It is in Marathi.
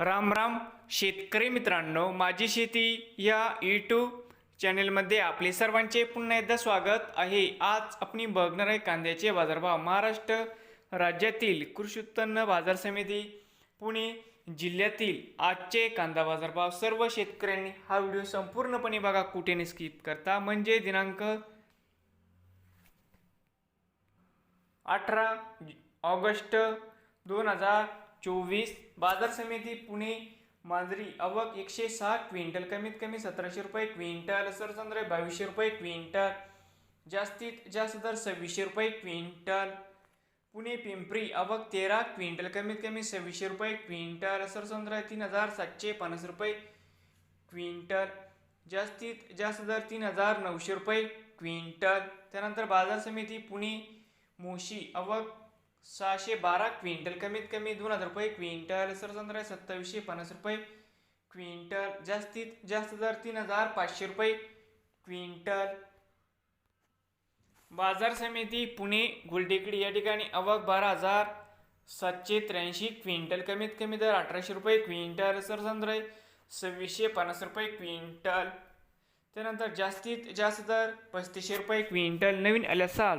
राम राम शेतकरी मित्रांनो माझी शेती या यूट्यूब चॅनेलमध्ये आपले सर्वांचे पुन्हा एकदा स्वागत आहे. आज आपण बघणार आहे कांद्याचे बाजारभाव. महाराष्ट्र राज्यातील कृषी उत्पन्न बाजार समिती पुणे जिल्ह्यातील आजचे कांदा बाजारभाव. सर्व शेतकऱ्यांनी हा व्हिडिओ संपूर्णपणे बघा कुठे स्किप करता. म्हणजे दिनांक अठरा ऑगस्ट दोन हजार चोवीस. बाजार समिती पुणे मांजरी आवक एकशे सहा क्विंटल कमीत कमी सतराशे रुपये क्विंटल सरसंद्रे बावीसशे रुपये क्विंटल जास्तीत जास्त दर सव्वीसशे रुपये क्विंटल पुणे पिंपरी आवक तेरा क्विंटल कमीत कमी सव्वीसशे रुपये क्विंटल सरसंद्रा तीन हजार सातशे पन्नास रुपये क्विंटल जास्तीत जास्त दर तीन हजार नऊशे रुपये क्विंटल. त्यानंतर बाजार समिती पुणे मोशी आवक सहाशे बारा क्विंटल कमीत कमी दोन हजार रुपये क्विंटल सरसंद्रा सत्तावीसशे पन्नास रुपये क्विंटल जास्तीत जास्त दर तीन हजार पाचशे रुपये क्विंटल. बाजार समिती पुणे गुलटेकडी या ठिकाणी आवक बारा हजार सातशे त्र्याऐंशी क्विंटल कमीत कमी दर अठराशे रुपये क्विंटल सरसंद्र सव्वीसशे पन्नास रुपये क्विंटल. त्यानंतर जास्तीत जास्त दर पस्तीसशे रुपये क्विंटल नवीन आले असाल